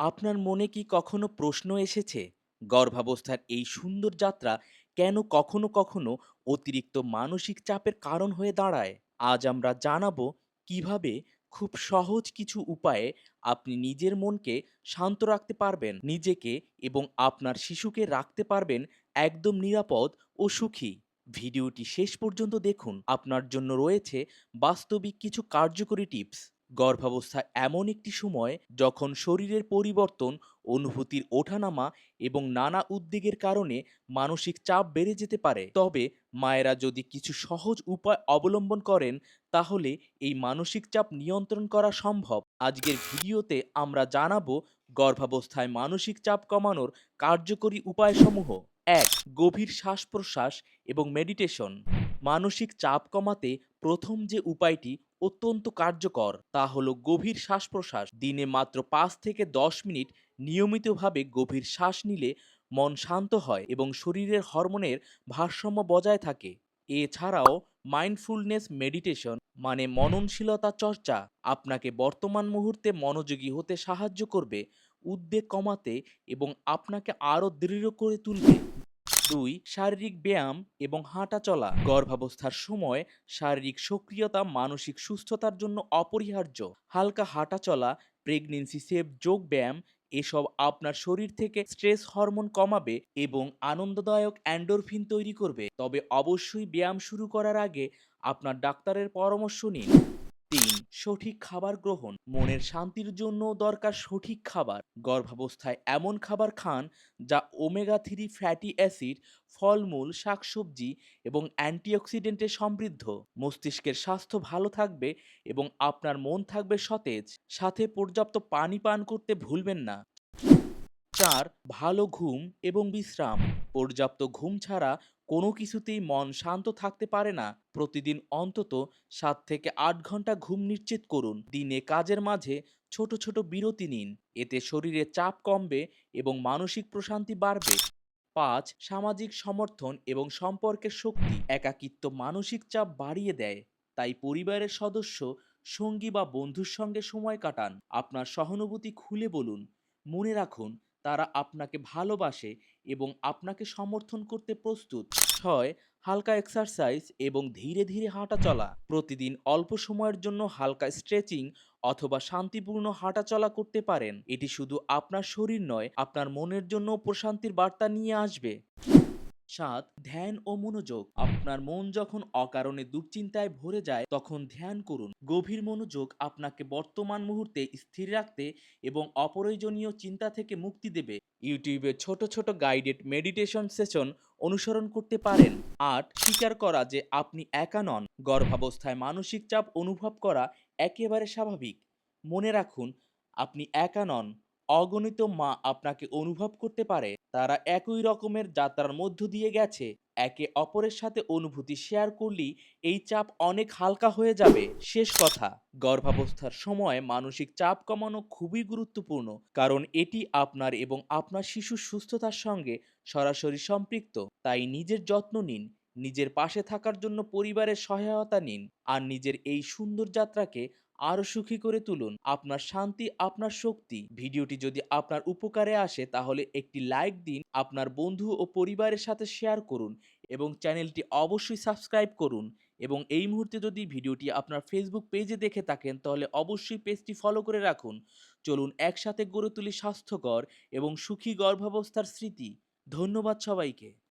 আপনার মনে কি কখনো প্রশ্ন এসেছে, গর্ভাবস্থার এই সুন্দর যাত্রা কেন কখনো কখনো অতিরিক্ত মানসিক চাপের কারণ হয়ে দাঁড়ায়? আজ আমরা জানাব কীভাবে খুব সহজ কিছু উপায়ে আপনি নিজের মনকে শান্ত রাখতে পারবেন, নিজেকে এবং আপনার শিশুকে রাখতে পারবেন একদম নিরাপদ ও সুখী। ভিডিওটি শেষ পর্যন্ত দেখুন। আপনার জন্য রয়েছে বাস্তবিক কিছু কার্যকরী টিপস। গর্ভাবস্থা এমন একটি সময় যখন শরীরের পরিবর্তন, অনুভূতির ওঠানামা এবং নানা উদ্বেগের কারণে মানসিক চাপ বেড়ে যেতে পারে। তবে মায়েরা যদি কিছু সহজ উপায় অবলম্বন করেন, তাহলে এই মানসিক চাপ নিয়ন্ত্রণ করা সম্ভব। আজকের ভিডিওতে আমরা জানাব গর্ভাবস্থায় মানসিক চাপ কমানোর কার্যকরী উপায়সমূহ। এক, গভীর শ্বাস প্রশ্বাস এবং মেডিটেশন মানসিক চাপ কমাতে প্রথম যে উপায়টি অত্যন্ত কার্যকর, তা হলো গভীর শ্বাস প্রশ্বাস দিনে মাত্র পাঁচ থেকে দশ মিনিট নিয়মিতভাবে গভীর শ্বাস নিলে মন শান্ত হয় এবং শরীরের হরমোনের ভারসাম্য বজায় থাকে। এছাড়াও মাইন্ডফুলনেস মেডিটেশন মানে মননশীলতা চর্চা আপনাকে বর্তমান মুহূর্তে মনোযোগী হতে সাহায্য করবে, উদ্বেগ কমাতে এবং আপনাকে আরও দৃঢ় করে তুলবে। দুই, শারীরিক ব্যায়াম এবং হাঁটা চলা। গর্ভাবস্থার সময় শারীরিক সক্রিয়তা, মানসিক সুস্থতার জন্য অপরিহার্য। হালকা হাঁটা চলা, প্রেগনেন্সি সেভ যোগ ব্যায়াম, এসব আপনার শরীর থেকে স্ট্রেস হরমোন কমাবে এবং আনন্দদায়ক অ্যান্ডোরফিন তৈরি করবে। তবে অবশ্যই ব্যায়াম শুরু করার আগে আপনার ডাক্তারের পরামর্শ নিন। তিন, সঠিক খাবার গ্রহণ। মনের শান্তির জন্য দরকার সঠিক খাবার। গর্ভাবস্থায় এমন খাবার খান যা ওমেগা থ্রি ফ্যাটি অ্যাসিড, ফলমূল, শাকসবজি এবং অ্যান্টিঅক্সিডেন্টে সমৃদ্ধ। মস্তিষ্কের স্বাস্থ্য ভালো থাকবে এবং আপনার মন থাকবে সতেজ। সাথে পর্যাপ্ত পানি পান করতে ভুলবেন না। চার, ভালো ঘুম এবং বিশ্রাম। পর্যাপ্ত ঘুম ছাড়া কোনো কিছুতেই মন শান্ত থাকতে পারে না, প্রতিদিন অন্তত সাত থেকে আট ঘণ্টা ঘুম নিশ্চিত করুন। দিনে কাজের মাঝে ছোট ছোট বিরতি নিন, এতে শরীরে চাপ কমবে এবং মানসিক প্রশান্তি বাড়বে। পাঁচ, সামাজিক সমর্থন এবং সম্পর্কের শক্তি। একাকিত্ব মানসিক চাপ বাড়িয়ে দেয়, তাই পরিবারের সদস্য, সঙ্গী বা বন্ধুর সঙ্গে সময় কাটান। আপনার সহানুভূতি খুলে বলুন। মনে রাখুন তারা আপনাকে ভালোবাসে এবং আপনাকে সমর্থন করতে প্রস্তুত। ছয়, হালকা এক্সারসাইজ এবং ধীরে ধীরে হাঁটা চলা। প্রতিদিন অল্প সময়ের জন্য হালকা স্ট্রেচিং অথবা শান্তিপূর্ণ হাঁটা চলা করতে পারেন। এটি শুধু আপনার শরীর নয়, আপনার মনের জন্য প্রশান্তির বার্তা নিয়ে আসবে। সাত, ধ্যান ও মনোযোগ। আপনার মন যখন অকারণে দুশ্চিন্তায় ভরে যায়, তখন ধ্যান করুন। গভীর মনোযোগ আপনাকে বর্তমান মুহূর্তে স্থির রাখতে এবং অপ্রয়োজনীয় চিন্তা থেকে মুক্তি দেবে। ইউটিউবে ছোট ছোট গাইডেড মেডিটেশন সেশন অনুসরণ করতে পারেন। আট, স্বীকার করা যে আপনি একা নন। গর্ভাবস্থায় মানসিক চাপ অনুভব করা একেবারে স্বাভাবিক। মনে রাখুন, আপনি একা নন। অগণিত মা আপনাকে অনুভব করতে পারে, তারা একই রকমের যাত্রার মধ্য দিয়ে গেছে, একে অপরের সাথে অনুভূতি শেয়ার করলেই এই চাপ অনেক হালকা হয়ে যাবে। শেষ কথা, গর্ভাবস্থার সময় মানসিক চাপ কমানো খুবই গুরুত্বপূর্ণ, কারণ এটি আপনার এবং আপনার শিশুর সুস্থতার সঙ্গে সরাসরি সম্পৃক্ত, তাই নিজের যত্ন নিন, নিজের পাশে থাকার জন্য পরিবারের সহায়তা নিন, আর নিজের এই সুন্দর যাত্রাকে আরও সুখী করে তুলুন। আপনার শান্তি, আপনার শক্তি। ভিডিওটি যদি আপনার উপকারে আসে, তাহলে একটি লাইক দিন, আপনার বন্ধু ও পরিবারের সাথে শেয়ার করুন এবং চ্যানেলটি অবশ্যই সাবস্ক্রাইব করুন। এবং এই মুহূর্তে যদি ভিডিওটি আপনার ফেসবুক পেজে দেখে থাকেন, তাহলে অবশ্যই পেজটি ফলো করে রাখুন। চলুন একসাথে গড়ে তুলি স্বাস্থ্যকর এবং সুখী গর্ভাবস্থার স্মৃতি। ধন্যবাদ সবাইকে।